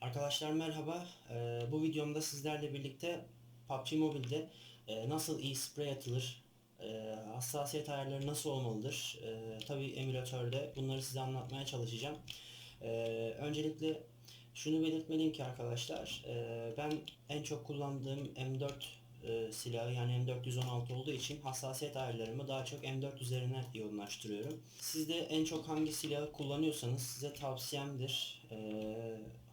Arkadaşlar merhaba. Ee, bu videomda sizlerle birlikte PUBG Mobile'de e, nasıl iyi sprey atılır, e, hassasiyet ayarları nasıl olmalıdır, e, tabi emülatörde bunları size anlatmaya çalışacağım. E, öncelikle şunu belirtmeliyim ki arkadaşlar, e, ben en çok kullandığım M4 e, silahı yani M416 olduğu için hassasiyet ayarlarımı daha çok M4 üzerine yoğunlaştırıyorum. Siz de en çok hangi silahı kullanıyorsanız size tavsiyemdir. E,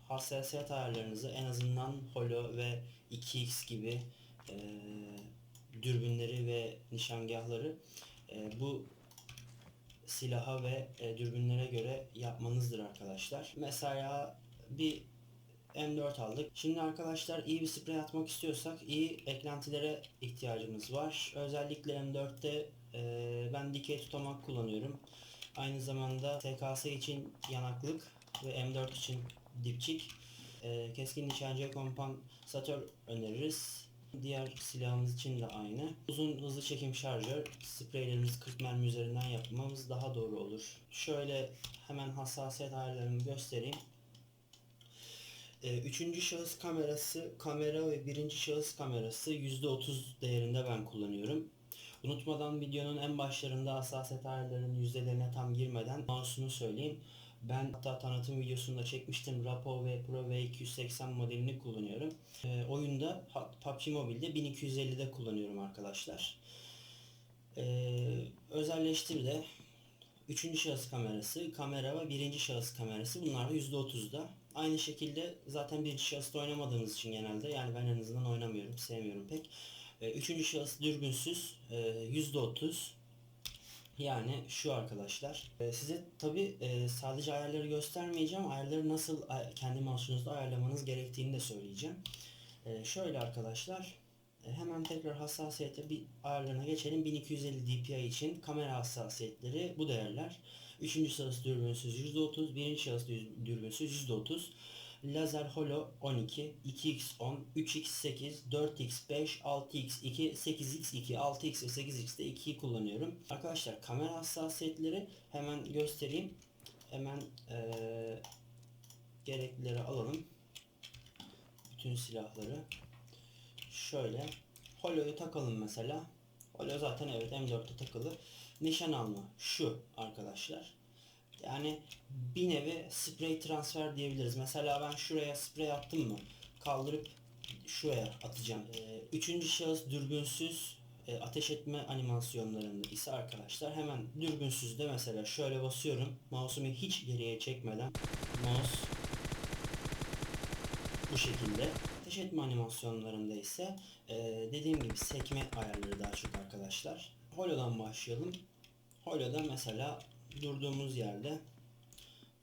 hassasiyet ayarlarınızı en azından holo ve 2x gibi e, dürbünleri ve nişangahları e, bu silaha ve e, dürbünlere göre yapmanızdır arkadaşlar. Mesela bir M4 aldık. Şimdi arkadaşlar iyi bir sprey atmak istiyorsak iyi eklentilere ihtiyacımız var. Özellikle M4'te e, ben dikey tutamak kullanıyorum. Aynı zamanda TKS için yanaklık ve M4 için dipçik. E, keskin nişancıya kompansatör öneririz. Diğer silahımız için de aynı. Uzun hızlı çekim şarjör. Spreylerimizi 40 mermi üzerinden yapmamız daha doğru olur. Şöyle hemen hassasiyet ayarlarımı göstereyim. Ee, Üçüncü şahıs kamerası, kamera ve birinci şahıs kamerası %30 değerinde ben kullanıyorum. Unutmadan videonun en başlarında hassasiyet ayarlarının yüzdelerine tam girmeden mouse'unu söyleyeyim. Ben hatta tanıtım videosunda çekmiştim. Rapo ve Pro V280 modelini kullanıyorum. Ee, oyunda PUBG Mobile'de 1250'de kullanıyorum arkadaşlar. Ee, özelleştir de Üçüncü şahıs kamerası, kamera ve birinci şahıs kamerası bunlar da %30'da. Aynı şekilde zaten birinci şahısta oynamadığımız için genelde yani ben en azından oynamıyorum, sevmiyorum pek. Ee, Üçüncü şahıs dürbünsüz e, %30 yani şu arkadaşlar. Ee, Size tabi sadece ayarları göstermeyeceğim. Ayarları nasıl kendi mouse'unuzda ayarlamanız gerektiğini de söyleyeceğim. Ee, Şöyle arkadaşlar. e, Hemen tekrar hassasiyete bir ayarlarına geçelim. 1250 dpi için kamera hassasiyetleri bu değerler. Üçüncü şahıs dürbünsüz %30, birinci şahıs düz- dürbünsüz %30. Lazer holo 12, 2x10, 3x8, 4x5, 6x2, 8x2, 6x ve 8x'de 2'yi kullanıyorum. Arkadaşlar kamera hassasiyetleri hemen göstereyim. Hemen eee gereklileri alalım. Bütün silahları. Şöyle. Holo'yu takalım mesela. Holo zaten evet M4'te takılı. Nişan alma şu arkadaşlar. Yani bir nevi sprey transfer diyebiliriz. Mesela ben şuraya sprey attım mı? Kaldırıp şuraya atacağım. Ee, üçüncü şahıs dürbünsüz e, ateş etme animasyonlarında ise arkadaşlar hemen dürbünsüzde mesela şöyle basıyorum. Mouse'umu hiç geriye çekmeden mouse bu şekilde. Ateş etme animasyonlarında ise e, dediğim gibi sekme ayarları daha çok arkadaşlar. Holo'dan başlayalım. Holo'da mesela durduğumuz yerde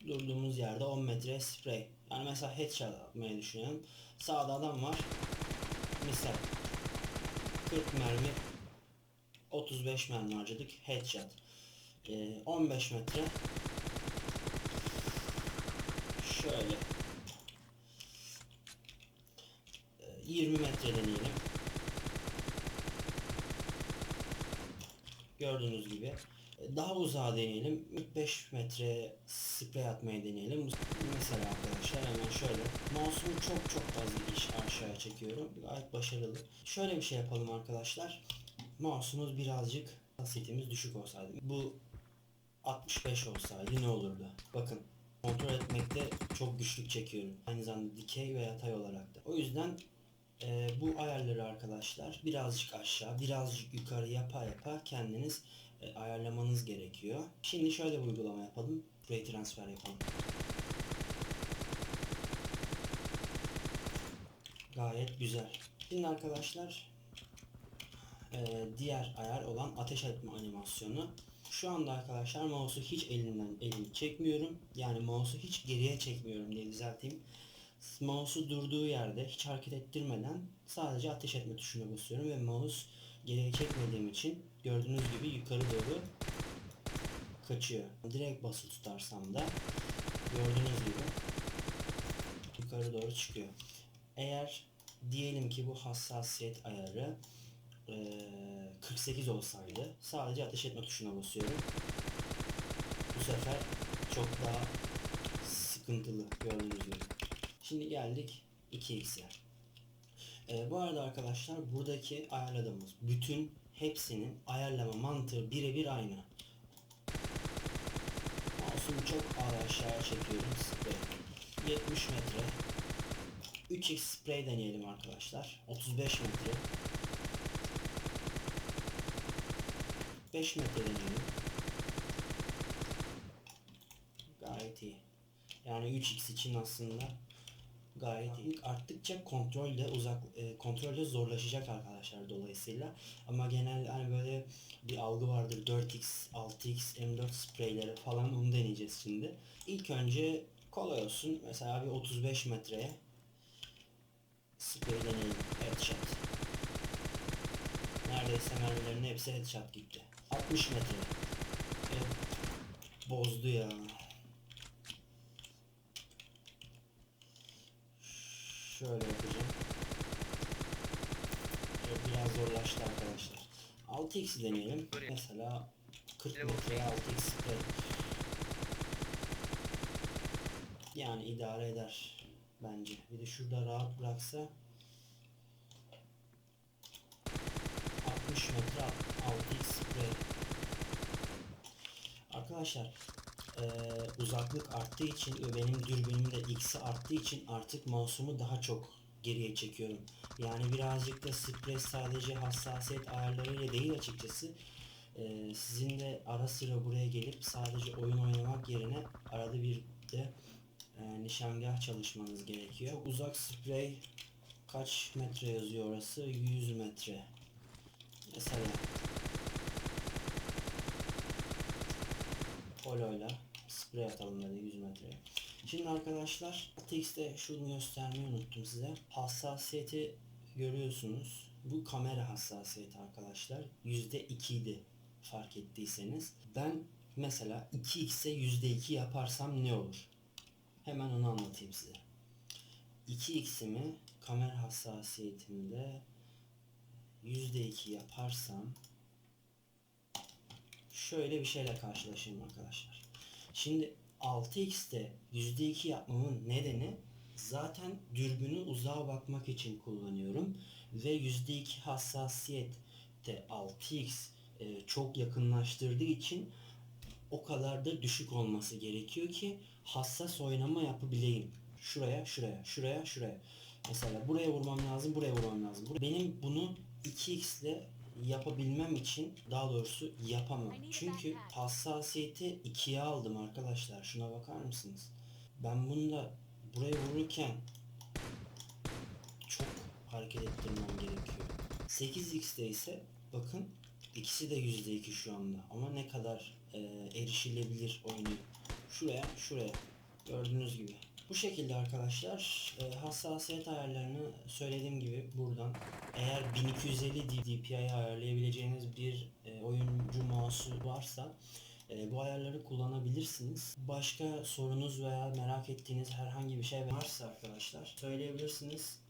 durduğumuz yerde 10 metre sprey. Yani mesela headshot atmayı düşünelim. Sağda adam var. Misal 40 mermi 35 mermi harcadık. Headshot. E, 15 metre şöyle 20 metre deneyelim. Gördüğünüz gibi. Daha uzağa deneyelim. 45 metre sprey atmayı deneyelim. Mesela arkadaşlar hemen şöyle. Mouse'umu çok çok fazla iş aşağıya çekiyorum. Gayet başarılı. Şöyle bir şey yapalım arkadaşlar. Mouse'umuz birazcık hassasiyetimiz düşük olsaydı. Bu 65 olsaydı ne olurdu? Bakın kontrol etmekte çok güçlük çekiyorum. Aynı zamanda dikey ve yatay olarak da. O yüzden e, bu ayarları arkadaşlar birazcık aşağı, birazcık yukarı yapa yapa kendiniz ayarlamanız gerekiyor. Şimdi şöyle bir uygulama yapalım. Buraya transfer yapalım. Gayet güzel. Şimdi arkadaşlar e, diğer ayar olan ateş etme animasyonu. Şu anda arkadaşlar mouse'u hiç elimden elimi çekmiyorum. Yani mouse'u hiç geriye çekmiyorum diye düzelteyim. Mouse'u durduğu yerde hiç hareket ettirmeden sadece ateş etme tuşuna basıyorum ve mouse geriye çekmediğim için gördüğünüz gibi yukarı doğru kaçıyor. Direkt basılı tutarsam da gördüğünüz gibi yukarı doğru çıkıyor. Eğer diyelim ki bu hassasiyet ayarı eee, 48 olsaydı sadece ateş etme tuşuna basıyorum. Bu sefer çok daha sıkıntılı gördüğünüz gibi. Şimdi geldik 2x'e. Ee, bu arada arkadaşlar buradaki ayarladığımız bütün hepsinin ayarlama mantığı birebir aynı. Mouse'umu çok ağır aşağıya çekiyorum sprey. 70 metre. 3x spray deneyelim arkadaşlar. 35 metre. 5 metre deneyelim. Gayet iyi. Yani 3x için aslında gayet iyi. Arttıkça kontrol de uzak e, kontrol de zorlaşacak arkadaşlar dolayısıyla. Ama genel hani böyle bir algı vardır 4x, 6x, M4 spreyleri falan onu deneyeceğiz şimdi. İlk önce kolay olsun. Mesela bir 35 metreye sprey deneyelim. Headshot. Neredeyse mermilerin hepsi headshot gitti. 60 metre. Evet. Bozdu ya. Şöyle yapacağım. Biraz zorlaştı arkadaşlar. 6x deneyelim. Mesela 40 metreye 6x spray. Yani idare eder bence. Bir de şurada rahat bıraksa 60 metre 6x spray. Arkadaşlar eee, uzaklık arttığı için ve benim dürbünüm de x'i arttığı için artık mouse'umu daha çok geriye çekiyorum. Yani birazcık da sprey sadece hassasiyet ayarlarıyla değil açıkçası. Eee, sizin de ara sıra buraya gelip sadece oyun oynamak yerine arada bir de eee, nişangah çalışmanız gerekiyor. Uzak sprey kaç metre yazıyor orası? 100 metre. Mesela sprey atalım dedi 100 metreye. Şimdi arkadaşlar TX'te şunu göstermeyi unuttum size. Hassasiyeti görüyorsunuz. Bu kamera hassasiyeti arkadaşlar. %2 idi fark ettiyseniz. Ben mesela 2x'e %2 yaparsam ne olur? Hemen onu anlatayım size. 2x'imi kamera hassasiyetimde %2 yaparsam şöyle bir şeyle karşılaşayım arkadaşlar. Şimdi 6x'te %2 yapmamın nedeni zaten dürbünü uzağa bakmak için kullanıyorum ve %2 hassasiyette 6x e, çok yakınlaştırdığı için o kadar da düşük olması gerekiyor ki hassas oynama yapabileyim. Şuraya, şuraya, şuraya, şuraya. Mesela buraya vurmam lazım, buraya vurmam lazım. Benim bunu 2x ile yapabilmem için daha doğrusu yapamam. Çünkü hassasiyeti 2'ye aldım arkadaşlar. Şuna bakar mısınız? Ben bunu da buraya vururken çok hareket ettirmem gerekiyor. 8x'te ise bakın ikisi de %2 şu anda. Ama ne kadar e, erişilebilir oynuyor. Şuraya, şuraya. Gördüğünüz gibi. Bu şekilde arkadaşlar e, hassasiyet ayarlarını söylediğim gibi buradan eğer 1250 DPI ayarlayabileceğiniz bir e, oyuncu mouse'u varsa e, bu ayarları kullanabilirsiniz. Başka sorunuz veya merak ettiğiniz herhangi bir şey varsa arkadaşlar söyleyebilirsiniz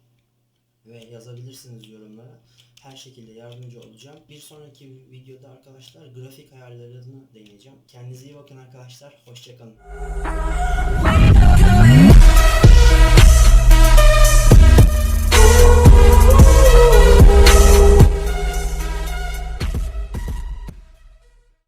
ve yazabilirsiniz yorumlara. Her şekilde yardımcı olacağım. Bir sonraki videoda arkadaşlar grafik ayarlarını deneyeceğim. Kendinize iyi bakın arkadaşlar. Hoşçakalın.